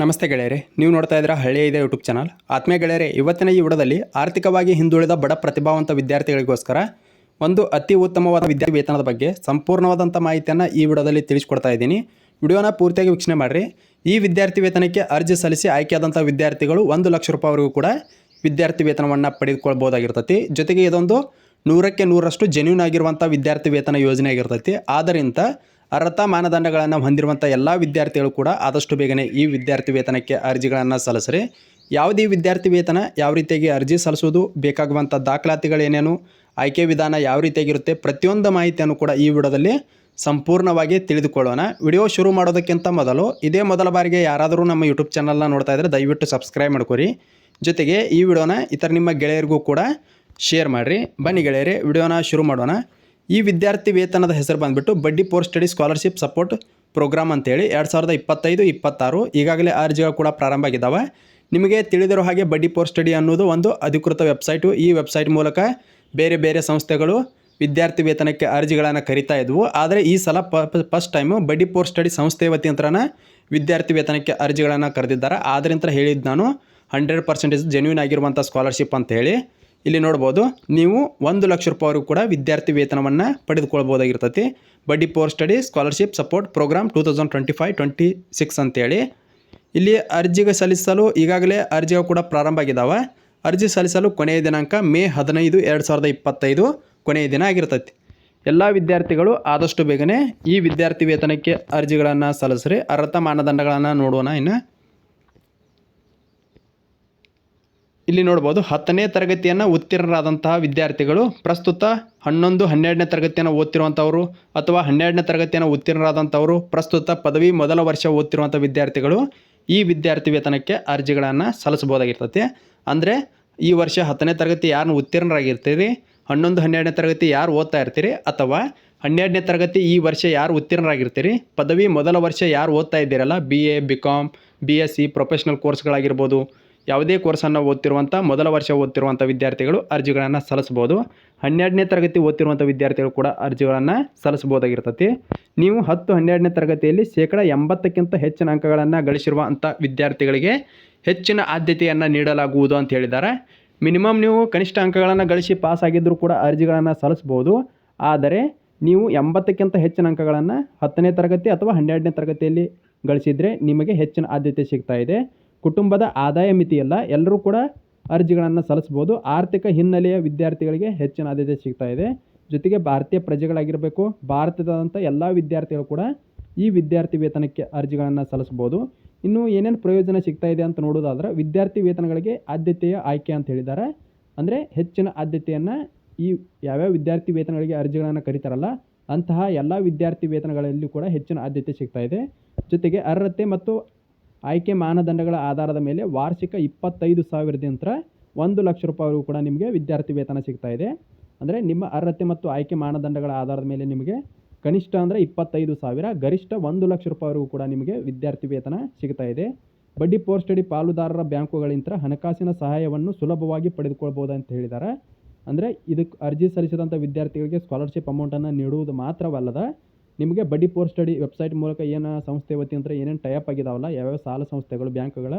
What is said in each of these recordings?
ನಮಸ್ತೆ ಗೆಳೆಯರೆ, ನೀವು ನೋಡ್ತಾ ಇದ್ದೀರಾ ಹಳ್ಳಿಯ ಇದೆ ಯೂಟ್ಯೂಬ್ ಚಾನಲ್. ಆತ್ಮೀಯ ಗೆಳೆಯರೆ, ಇವತ್ತಿನ ಈ ವಿಡದಲ್ಲಿ ಆರ್ಥಿಕವಾಗಿ ಹಿಂದುಳಿದ ಬಡ ಪ್ರತಿಭಾವಂತ ವಿದ್ಯಾರ್ಥಿಗಳಿಗೋಸ್ಕರ ಒಂದು ಅತಿ ಉತ್ತಮವಾದ ವಿದ್ಯಾ ವೇತನದ ಬಗ್ಗೆ ಸಂಪೂರ್ಣವಾದಂಥ ಮಾಹಿತಿಯನ್ನು ಈ ವಿಡದಲ್ಲಿ ತಿಳಿಸ್ಕೊಡ್ತಾ ಇದ್ದೀನಿ. ವಿಡಿಯೋನ ಪೂರ್ತಿಯಾಗಿ ವೀಕ್ಷಣೆ ಮಾಡಿರಿ. ಈ ವಿದ್ಯಾರ್ಥಿ ವೇತನಕ್ಕೆ ಅರ್ಜಿ ಸಲ್ಲಿಸಿ ಆಯ್ಕೆಯಾದಂಥ ವಿದ್ಯಾರ್ಥಿಗಳು ಒಂದು ಲಕ್ಷ ರೂಪಾಯಿವರೆಗೂ ಕೂಡ ವಿದ್ಯಾರ್ಥಿ ವೇತನವನ್ನು ಪಡೆದುಕೊಳ್ಬೋದಾಗಿರ್ತೈತಿ ಜೊತೆಗೆ ಇದೊಂದು ನೂರಕ್ಕೆ ನೂರಷ್ಟು ಜೆನ್ಯೂನ್ ಆಗಿರುವಂಥ ವಿದ್ಯಾರ್ಥಿ ವೇತನ ಯೋಜನೆ ಆಗಿರ್ತೈತಿ. ಆದ್ದರಿಂದ ಅರ್ಹತಾ ಮಾನದಂಡಗಳನ್ನು ಹೊಂದಿರುವಂಥ ಎಲ್ಲ ವಿದ್ಯಾರ್ಥಿಗಳು ಕೂಡ ಆದಷ್ಟು ಬೇಗನೆ ಈ ವಿದ್ಯಾರ್ಥಿ ವೇತನಕ್ಕೆ ಅರ್ಜಿಗಳನ್ನು ಸಲ್ಲಿಸ್ರಿ. ಯಾವುದೇ ವಿದ್ಯಾರ್ಥಿ ವೇತನ ಯಾವ ರೀತಿಯಾಗಿ ಅರ್ಜಿ ಸಲ್ಲಿಸೋದು ಬೇಕಾಗುವಂಥ ದಾಖಲಾತಿಗಳೇನೇನು ಆಯ್ಕೆ ವಿಧಾನ ಯಾವ ರೀತಿಯಾಗಿರುತ್ತೆ ಪ್ರತಿಯೊಂದು ಮಾಹಿತಿಯನ್ನು ಕೂಡ ಈ ವಿಡಿಯೋದಲ್ಲಿ ಸಂಪೂರ್ಣವಾಗಿ ತಿಳಿದುಕೊಳ್ಳೋಣ. ವಿಡಿಯೋ ಶುರು ಮಾಡೋದಕ್ಕಿಂತ ಮೊದಲು ಇದೇ ಮೊದಲ ಬಾರಿಗೆ ಯಾರಾದರೂ ನಮ್ಮ ಯೂಟ್ಯೂಬ್ ಚಾನಲ್ನ ನೋಡ್ತಾ ಇದ್ದರೆ ದಯವಿಟ್ಟು ಸಬ್ಸ್ಕ್ರೈಬ್ ಮಾಡ್ಕೊರಿ. ಜೊತೆಗೆ ಈ ವಿಡಿಯೋನ ಇತರ ನಿಮ್ಮ ಗೆಳೆಯರಿಗೂ ಕೂಡ ಶೇರ್ ಮಾಡಿರಿ. ಬನ್ನಿ ಗೆಳೆಯರೆ, ವಿಡಿಯೋನ ಶುರು ಮಾಡೋಣ. ಈ ವಿದ್ಯಾರ್ಥಿ ವೇತನದ ಹೆಸರು ಬಂದುಬಿಟ್ಟು buddy for study scholarship support program ಅಂತೇಳಿ ಎರಡು ಸಾವಿರದ ಇಪ್ಪತ್ತೈದು, ಇಪ್ಪತ್ತಾರು ಈಗಾಗಲೇ ಅರ್ಜಿಗಳು ಕೂಡ ಪ್ರಾರಂಭ ಆಗಿದ್ದಾವೆ. ನಿಮಗೆ ತಿಳಿದಿರೋ ಹಾಗೆ ಬಡ್ಡಿ ಪೋರ್ ಸ್ಟಡಿ ಅನ್ನೋದು ಒಂದು ಅಧಿಕೃತ ವೆಬ್ಸೈಟು. ಈ ವೆಬ್ಸೈಟ್ ಮೂಲಕ ಬೇರೆ ಬೇರೆ ಸಂಸ್ಥೆಗಳು ವಿದ್ಯಾರ್ಥಿ ವೇತನಕ್ಕೆ ಅರ್ಜಿಗಳನ್ನು ಕರಿತಾ ಇದ್ವು. ಆದರೆ ಈ ಸಲ first time buddy for study ಸಂಸ್ಥೆ ವತಿಯಂತ್ರನ ವಿದ್ಯಾರ್ಥಿ ವೇತನಕ್ಕೆ ಅರ್ಜಿಗಳನ್ನು ಕರೆದಿದ್ದಾರೆ. ಆದ್ರಿಂತ ಹೇಳಿದ್ದು ನಾನು ಹಂಡ್ರೆಡ್ ಪರ್ಸೆಂಟೇಜ್ ಜೆನ್ಯೂನ್ ಆಗಿರುವಂಥ ಸ್ಕಾಲರ್ಶಿಪ್ ಅಂತ ಹೇಳಿ ಇಲ್ಲಿ ನೋಡ್ಬೋದು ನೀವು ಒಂದು ಲಕ್ಷ ರೂಪಾಯಿವರೆಗೂ ಕೂಡ ವಿದ್ಯಾರ್ಥಿ ವೇತನವನ್ನು ಪಡೆದುಕೊಳ್ಬೋದಾಗಿರ್ತೈತಿ. Buddy for study scholarship support program two thousand twenty five twenty six ಅಂತೇಳಿ. ಇಲ್ಲಿ ಅರ್ಜಿಗೆ ಸಲ್ಲಿಸಲು ಈಗಾಗಲೇ ಅರ್ಜಿಗಳು ಕೂಡ ಪ್ರಾರಂಭ ಆಗಿದ್ದಾವೆ ಅರ್ಜಿ ಸಲ್ಲಿಸಲು ಕೊನೆಯ ದಿನಾಂಕ ಮೇ ಹದಿನೈದು, ಎರಡು ಸಾವಿರದ ಇಪ್ಪತ್ತೈದು ಕೊನೆಯ ದಿನ ಆಗಿರ್ತೈತಿ. ಎಲ್ಲ ವಿದ್ಯಾರ್ಥಿಗಳು ಆದಷ್ಟು ಬೇಗನೆ ಈ ವಿದ್ಯಾರ್ಥಿ ವೇತನಕ್ಕೆ ಅರ್ಜಿಗಳನ್ನು ಸಲ್ಲಿಸ್ರಿ. ಅರ್ಹತಾ ಮಾನದಂಡಗಳನ್ನು ನೋಡೋಣ ಇನ್ನು. ಇಲ್ಲಿ ನೋಡ್ಬೋದು ಹತ್ತನೇ ತರಗತಿಯನ್ನು ಉತ್ತೀರ್ಣರಾದಂತಹ ವಿದ್ಯಾರ್ಥಿಗಳು, ಪ್ರಸ್ತುತ ಹನ್ನೊಂದು, ಹನ್ನೆರಡನೇ ತರಗತಿಯನ್ನು ಓದ್ತಿರುವಂಥವರು ಅಥವಾ ಹನ್ನೆರಡನೇ ತರಗತಿಯನ್ನು ಉತ್ತೀರ್ಣರಾದಂಥವರು ಪ್ರಸ್ತುತ ಪದವಿ ಮೊದಲ ವರ್ಷ ಓದ್ತಿರುವಂಥ ವಿದ್ಯಾರ್ಥಿಗಳು ಈ ವಿದ್ಯಾರ್ಥಿ ವೇತನಕ್ಕೆ ಅರ್ಜಿಗಳನ್ನು ಸಲ್ಲಿಸ್ಬೋದಾಗಿರ್ತೈತಿ ಅಂದರೆ ಈ ವರ್ಷ ಹತ್ತನೇ ತರಗತಿ ಯಾರನ್ನು ಉತ್ತೀರ್ಣರಾಗಿರ್ತೀರಿ? ಹನ್ನೊಂದು, ಹನ್ನೆರಡನೇ ತರಗತಿ ಯಾರು ಓದ್ತಾ ಇರ್ತೀರಿ? ಅಥವಾ ಹನ್ನೆರಡನೇ ತರಗತಿ ಈ ವರ್ಷ ಯಾರು ಉತ್ತೀರ್ಣರಾಗಿರ್ತೀರಿ? ಪದವಿ ಮೊದಲ ವರ್ಷ ಯಾರು ಓದ್ತಾ ಇದ್ದೀರಲ್ಲ? B A B com B S C professional ಕೋರ್ಸ್ಗಳಾಗಿರ್ಬೋದು ಯಾವುದೇ ಕೋರ್ಸನ್ನು ಓದ್ತಿರುವಂಥ, ಮೊದಲ ವರ್ಷ ಓದ್ತಿರುವಂಥ ವಿದ್ಯಾರ್ಥಿಗಳು ಅರ್ಜಿಗಳನ್ನು ಸಲ್ಲಿಸ್ಬೋದು ಹನ್ನೆರಡನೇ ತರಗತಿ ಓದ್ತಿರುವಂಥ ವಿದ್ಯಾರ್ಥಿಗಳು ಕೂಡ ಅರ್ಜಿಗಳನ್ನು ಸಲ್ಲಿಸ್ಬೋದಾಗಿರ್ತೈತಿ ನೀವು ಹತ್ತು ಹನ್ನೆರಡನೇ ತರಗತಿಯಲ್ಲಿ ಶೇಕಡ ಎಂಬತ್ತಕ್ಕಿಂತ ಹೆಚ್ಚಿನ ಅಂಕಗಳನ್ನು ಗಳಿಸಿರುವಂಥ ವಿದ್ಯಾರ್ಥಿಗಳಿಗೆ ಹೆಚ್ಚಿನ ಆದ್ಯತೆಯನ್ನು ನೀಡಲಾಗುವುದು ಅಂತ ಹೇಳಿದ್ದಾರೆ. ಮಿನಿಮಮ್ ನೀವು ಕನಿಷ್ಠ ಅಂಕಗಳನ್ನು ಗಳಿಸಿ ಪಾಸ್ ಆಗಿದ್ದರೂ ಕೂಡ ಅರ್ಜಿಗಳನ್ನು ಸಲ್ಲಿಸ್ಬೋದು ಆದರೆ ನೀವು ಎಂಬತ್ತಕ್ಕಿಂತ ಹೆಚ್ಚಿನ ಅಂಕಗಳನ್ನು ಹತ್ತನೇ ತರಗತಿ ಅಥವಾ ಹನ್ನೆರಡನೇ ತರಗತಿಯಲ್ಲಿ ಗಳಿಸಿದರೆ ನಿಮಗೆ ಹೆಚ್ಚಿನ ಆದ್ಯತೆ ಸಿಗ್ತಾ ಇದೆ. ಕುಟುಂಬದ ಆದಾಯ ಮಿತಿಯಲ್ಲ, ಎಲ್ಲರೂ ಕೂಡ ಅರ್ಜಿಗಳನ್ನು ಸಲ್ಲಿಸ್ಬೋದು ಆರ್ಥಿಕ ಹಿನ್ನೆಲೆಯ ವಿದ್ಯಾರ್ಥಿಗಳಿಗೆ ಹೆಚ್ಚಿನ ಆದ್ಯತೆ ಸಿಗ್ತಾ ಇದೆ. ಜೊತೆಗೆ ಭಾರತೀಯ ಪ್ರಜೆಗಳಾಗಿರಬೇಕು, ಭಾರತದಾದಂಥ ಎಲ್ಲ ವಿದ್ಯಾರ್ಥಿಗಳು ಕೂಡ ಈ ವಿದ್ಯಾರ್ಥಿ ವೇತನಕ್ಕೆ ಅರ್ಜಿಗಳನ್ನು ಸಲ್ಲಿಸ್ಬೋದು ಇನ್ನು ಏನೇನು ಪ್ರಯೋಜನ ಸಿಗ್ತಾ ಇದೆ ಅಂತ ನೋಡೋದಾದ್ರೆ ವಿದ್ಯಾರ್ಥಿ ವೇತನಗಳಿಗೆ ಆದ್ಯತೆಯ ಆಯ್ಕೆ ಅಂತ ಹೇಳಿದ್ದಾರೆ. ಅಂದರೆ ಹೆಚ್ಚಿನ ಆದ್ಯತೆಯನ್ನು ಈ ಯಾವ್ಯಾವ ವಿದ್ಯಾರ್ಥಿ ವೇತನಗಳಿಗೆ ಅರ್ಜಿಗಳನ್ನು ಕರೀತಾರಲ್ಲ, ಅಂತಹ ಎಲ್ಲ ವಿದ್ಯಾರ್ಥಿ ವೇತನಗಳಲ್ಲಿ ಕೂಡ ಹೆಚ್ಚಿನ ಆದ್ಯತೆ ಸಿಗ್ತಾ ಇದೆ. ಜೊತೆಗೆ ಅರ್ಹತೆ ಮತ್ತು ಆಯ್ಕೆ ಮಾನದಂಡಗಳ ಆಧಾರದ ಮೇಲೆ ವಾರ್ಷಿಕ ಇಪ್ಪತ್ತೈದು ಸಾವಿರದಿಂದ ಒಂದು ಲಕ್ಷ ರೂಪಾಯಿವರೆಗೂ ಕೂಡ ನಿಮಗೆ ವಿದ್ಯಾರ್ಥಿ ವೇತನ ಸಿಗ್ತಾ ಇದೆ. ಅಂದರೆ ನಿಮ್ಮ ಅರ್ಹತೆ ಮತ್ತು ಆಯ್ಕೆ ಮಾನದಂಡಗಳ ಆಧಾರದ ಮೇಲೆ ನಿಮಗೆ ಕನಿಷ್ಠ ಅಂದರೆ ಇಪ್ಪತ್ತೈದು ಸಾವಿರ, ಗರಿಷ್ಠ ಒಂದು ಲಕ್ಷ ರೂಪಾಯಿವರೆಗೂ ಕೂಡ ನಿಮಗೆ ವಿದ್ಯಾರ್ಥಿ ವೇತನ ಸಿಗ್ತಾ ಇದೆ. ಬಡ್ಡಿ ಪೋರ್ ಸ್ಟಡಿ ಪಾಲುದಾರರ ಬ್ಯಾಂಕುಗಳಿಂದ ಹಣಕಾಸಿನ ಸಹಾಯವನ್ನು ಸುಲಭವಾಗಿ ಪಡೆದುಕೊಳ್ಬೋದು ಅಂತ ಹೇಳಿದ್ದಾರೆ ಅಂದರೆ ಇದಕ್ಕೆ ಅರ್ಜಿ ಸಲ್ಲಿಸಿದಂಥ ವಿದ್ಯಾರ್ಥಿಗಳಿಗೆ ಸ್ಕಾಲರ್ಶಿಪ್ ಅಮೌಂಟನ್ನು ನೀಡುವುದು ಮಾತ್ರವಲ್ಲದ ನಿಮಗೆ ಬಡ್ಡಿ ಪೋರ್ ಸ್ಟಡಿ ವೆಬ್ಸೈಟ್ ಮೂಲಕ ಏನು ಸಂಸ್ಥೆ ಅಂತ ಏನೇನು ಟೈಪ್ ಆಗಿದಾವಲ್ಲ, ಯಾವ್ಯಾವ ಸಾಲ ಸಂಸ್ಥೆಗಳು, ಬ್ಯಾಂಕ್ಗಳ,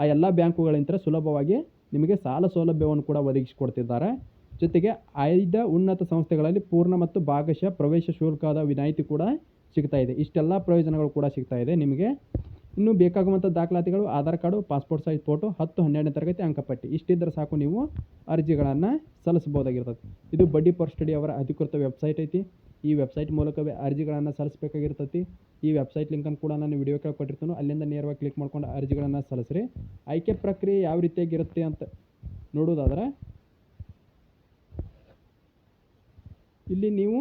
ಆ ಎಲ್ಲ ಬ್ಯಾಂಕುಗಳಿಂದ ಸುಲಭವಾಗಿ ನಿಮಗೆ ಸಾಲ ಸೌಲಭ್ಯವನ್ನು ಕೂಡ ಒದಗಿಸಿಕೊಡ್ತಿದ್ದಾರೆ. ಜೊತೆಗೆ ಆಯ್ದ ಉನ್ನತ ಸಂಸ್ಥೆಗಳಲ್ಲಿ ಪೂರ್ಣ ಮತ್ತು ಭಾಗಶಃ ಪ್ರವೇಶ ಶುಲ್ಕದ ವಿನಾಯಿತಿ ಕೂಡ ಸಿಗ್ತಾ ಇದೆ. ಇಷ್ಟೆಲ್ಲ ಪ್ರಯೋಜನಗಳು ಕೂಡ ಸಿಗ್ತಾ ಇದೆ ನಿಮಗೆ. ಇನ್ನು ಬೇಕಾಗುವಂಥ ದಾಖಲಾತಿಗಳು, Aadhaar card, passport size photo, ಹತ್ತು ಹನ್ನೆರಡನೇ ತರಗತಿ ಅಂಕಪಟ್ಟಿ. ಇಷ್ಟಿದ್ದರೆ ಸಾಕು ನೀವು ಅರ್ಜಿಗಳನ್ನು ಸಲ್ಲಿಸ್ಬೋದಾಗಿರ್ತದೆ ಇದು ಬಡ್ಡಿ ಪರ್ ಸ್ಟಡಿ ಅವರ ಅಧಿಕೃತ ವೆಬ್ಸೈಟ್ ಐತಿ. ಈ ವೆಬ್ಸೈಟ್ ಮೂಲಕವೇ ಅರ್ಜಿಗಳನ್ನು ಸಲ್ಲಿಸಬೇಕಾಗಿರ್ತತಿ. ಈ ವೆಬ್ಸೈಟ್ ಲಿಂಕನ್ನು ಕೂಡ ನಾನು ವಿಡಿಯೋ ಕೇಳಿ ಕೊಟ್ಟಿರ್ತೀನಿ. ಅಲ್ಲಿಂದ ನೇರವಾಗಿ ಕ್ಲಿಕ್ ಮಾಡ್ಕೊಂಡು ಅರ್ಜಿಗಳನ್ನು ಸಲ್ಲಿಸ್ರಿ. ಆಯ್ಕೆ ಪ್ರಕ್ರಿಯೆ ಯಾವ ರೀತಿಯಾಗಿರುತ್ತೆ ಅಂತ ನೋಡೋದಾದ್ರೆ ಇಲ್ಲಿ ನೀವು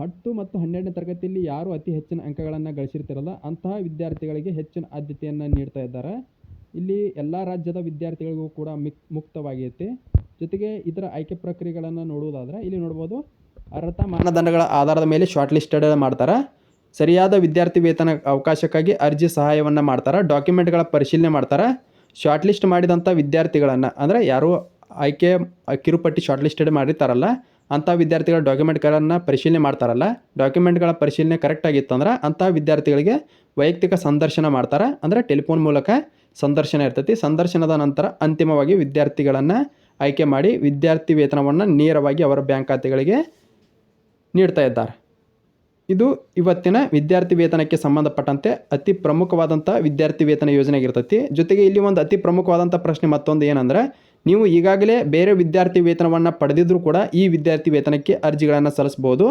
ಹತ್ತು ಮತ್ತು ಹನ್ನೆರಡನೇ ತರಗತಿಯಲ್ಲಿ ಯಾರು ಅತಿ ಹೆಚ್ಚಿನ ಅಂಕಗಳನ್ನು ಗಳಿಸಿರ್ತಿರಲ್ಲ, ಅಂತಹ ವಿದ್ಯಾರ್ಥಿಗಳಿಗೆ ಹೆಚ್ಚಿನ ಆದ್ಯತೆಯನ್ನು ನೀಡ್ತಾ ಇದ್ದಾರೆ. ಇಲ್ಲಿ ಎಲ್ಲ ರಾಜ್ಯದ ವಿದ್ಯಾರ್ಥಿಗಳಿಗೂ ಕೂಡ ಮಿಕ್ ಮುಕ್ತವಾಗೈತಿ ಜೊತೆಗೆ ಇದರ ಆಯ್ಕೆ ಪ್ರಕ್ರಿಯೆಗಳನ್ನು ನೋಡುವುದಾದ್ರೆ, ಇಲ್ಲಿ ನೋಡ್ಬೋದು ಅರ್ಹತಾ ಮಾನದಂಡಗಳ ಆಧಾರದ ಮೇಲೆ ಶಾರ್ಟ್ ಲಿಸ್ಟೆಡ್ ಮಾಡ್ತಾರೆ. ಸರಿಯಾದ ವಿದ್ಯಾರ್ಥಿ ವೇತನ ಅವಕಾಶಕ್ಕಾಗಿ ಅರ್ಜಿ ಸಹಾಯವನ್ನು ಮಾಡ್ತಾರೆ ಡಾಕ್ಯುಮೆಂಟ್ಗಳ ಪರಿಶೀಲನೆ ಮಾಡ್ತಾರೆ. ಶಾರ್ಟ್ ಲಿಸ್ಟ್ ಮಾಡಿದಂಥ ವಿದ್ಯಾರ್ಥಿಗಳನ್ನು, ಅಂದರೆ ಯಾರು ಆಯ್ಕೆ, ಕಿರುಪಟ್ಟಿ ಶಾರ್ಟ್ ಲಿಸ್ಟೆಡ್ ಮಾಡಿರ್ತಾರಲ್ಲ, ಅಂಥ ವಿದ್ಯಾರ್ಥಿಗಳ ಡಾಕ್ಯುಮೆಂಟ್ಗಳನ್ನು ಪರಿಶೀಲನೆ ಮಾಡ್ತಾರಲ್ಲ ಡಾಕ್ಯುಮೆಂಟ್ಗಳ ಪರಿಶೀಲನೆ ಕರೆಕ್ಟ್ ಆಗಿತ್ತು ಅಂದ್ರೆ ಅಂಥ ವಿದ್ಯಾರ್ಥಿಗಳಿಗೆ ವೈಯಕ್ತಿಕ ಸಂದರ್ಶನ ಮಾಡ್ತಾರೆ, ಅಂದರೆ ಟೆಲಿಫೋನ್ ಮೂಲಕ ಸಂದರ್ಶನ ಇರ್ತೈತಿ. ಸಂದರ್ಶನದ ನಂತರ ಅಂತಿಮವಾಗಿ ವಿದ್ಯಾರ್ಥಿಗಳನ್ನು ಆಯ್ಕೆ ಮಾಡಿ ವಿದ್ಯಾರ್ಥಿ ವೇತನವನ್ನು ನೇರವಾಗಿ ಅವರ ಬ್ಯಾಂಕ್ ಖಾತೆಗಳಿಗೆ ನೀಡ್ತಾ ಇದ್ದಾರೆ. ಇದು ಇವತ್ತಿನ ವಿದ್ಯಾರ್ಥಿ ವೇತನಕ್ಕೆ ಸಂಬಂಧಪಟ್ಟಂತೆ ಅತಿ ಪ್ರಮುಖವಾದಂಥ ವಿದ್ಯಾರ್ಥಿ ವೇತನ ಯೋಜನೆ ಆಗಿರ್ತೈತಿ ಜೊತೆಗೆ ಇಲ್ಲಿ ಒಂದು ಅತಿ ಪ್ರಮುಖವಾದಂಥ ಪ್ರಶ್ನೆ ಮತ್ತೊಂದು ಏನಂದ್ರೆ, ನೀವು ಈಗಾಗಲೇ ಬೇರೆ ವಿದ್ಯಾರ್ಥಿ ವೇತನವನ್ನು ಪಡೆದಿದ್ರೂ ಕೂಡ ಈ ವಿದ್ಯಾರ್ಥಿ ವೇತನಕ್ಕೆ ಅರ್ಜಿಗಳನ್ನು ಸಲ್ಲಿಸ್ಬೋದು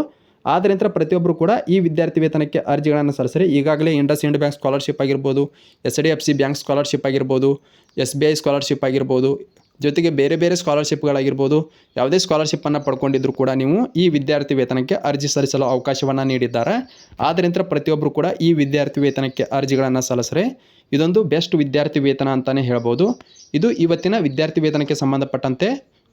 ಆದ್ದರಿಂದ ಪ್ರತಿಯೊಬ್ಬರು ಕೂಡ ಈ ವಿದ್ಯಾರ್ಥಿ ವೇತನಕ್ಕೆ ಅರ್ಜಿಗಳನ್ನು ಸಲ್ಲಿಸ್ರಿ ಈಗಾಗಲೇ ಇಂಡಸ್ ಇಂಡ್ ಬ್ಯಾಂಕ್ ಸ್ಕಾಲರ್ಶಿಪ್ ಆಗಿರ್ಬೋದು, S D F C bank scholarship ಆಗಿರ್ಬೋದು, ಎಸ್ ಬಿ ಐ ಸ್ಕಾಲರ್ಶಿಪ್ ಆಗಿರ್ಬೋದು ಜೊತೆಗೆ ಬೇರೆ ಬೇರೆ ಸ್ಕಾಲರ್ಶಿಪ್ಗಳಾಗಿರ್ಬೋದು ಯಾವುದೇ ಸ್ಕಾಲರ್ಶಿಪ್ಪನ್ನು ಪಡ್ಕೊಂಡಿದ್ರು ಕೂಡ ನೀವು ಈ ವಿದ್ಯಾರ್ಥಿ ವೇತನಕ್ಕೆ ಅರ್ಜಿ ಸಲ್ಲಿಸಲು ಅವಕಾಶವನ್ನು ನೀಡಿದ್ದಾರೆ. ಆದ್ದರಿಂದ ಪ್ರತಿಯೊಬ್ಬರು ಕೂಡ ಈ ವಿದ್ಯಾರ್ಥಿ ವೇತನಕ್ಕೆ ಅರ್ಜಿಗಳನ್ನು ಸಲ್ಲಿಸ್ರೆ, ಇದೊಂದು ಬೆಸ್ಟ್ ವಿದ್ಯಾರ್ಥಿ ವೇತನ ಅಂತಲೇ ಹೇಳ್ಬೋದು. ಇದು ಇವತ್ತಿನ ವಿದ್ಯಾರ್ಥಿ ವೇತನಕ್ಕೆ ಸಂಬಂಧಪಟ್ಟಂತೆ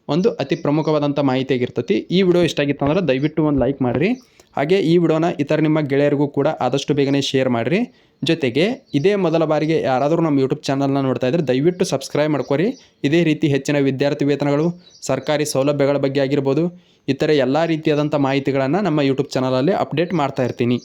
ಒಂದು ಅತಿ ಪ್ರಮುಖವಾದಂಥ ಮಾಹಿತಿಯಾಗಿರ್ತತಿ. ಈ ವಿಡಿಯೋ ಇಷ್ಟ ಆಗಿತ್ತು ಅಂದ್ರೆ ದಯವಿಟ್ಟು ಒಂದು ಲೈಕ್ ಮಾಡಿರಿ. ಹಾಗೆ ಈ ವಿಡಿಯೋನ ಇತರ ನಿಮ್ಮ ಗೆಳೆಯರಿಗೂ ಕೂಡ ಆದಷ್ಟು ಬೇಗನೆ ಶೇರ್ ಮಾಡಿರಿ. ಜೊತೆಗೆ ಇದೇ ಮೊದಲ ಬಾರಿಗೆ ಯಾರಾದರೂ ನಮ್ಮ ಯೂಟ್ಯೂಬ್ ಚಾನಲ್ನ ನೋಡ್ತಾ ಇದ್ದರೆ ದಯವಿಟ್ಟು ಸಬ್ಸ್ಕ್ರೈಬ್ ಮಾಡ್ಕೊರಿ. ಇದೇ ರೀತಿ ಹೆಚ್ಚಿನ ವಿದ್ಯಾರ್ಥಿ ವೇತನಗಳು, ಸರ್ಕಾರಿ ಸೌಲಭ್ಯಗಳ ಬಗ್ಗೆ ಆಗಿರ್ಬೋದು, ಇತರೆ ಎಲ್ಲ ರೀತಿಯಾದಂಥ ಮಾಹಿತಿಗಳನ್ನು ನಮ್ಮ ಯೂಟ್ಯೂಬ್ ಚಾನಲಲ್ಲಿ ಅಪ್ಡೇಟ್ ಮಾಡ್ತಾ ಇರ್ತೀನಿ.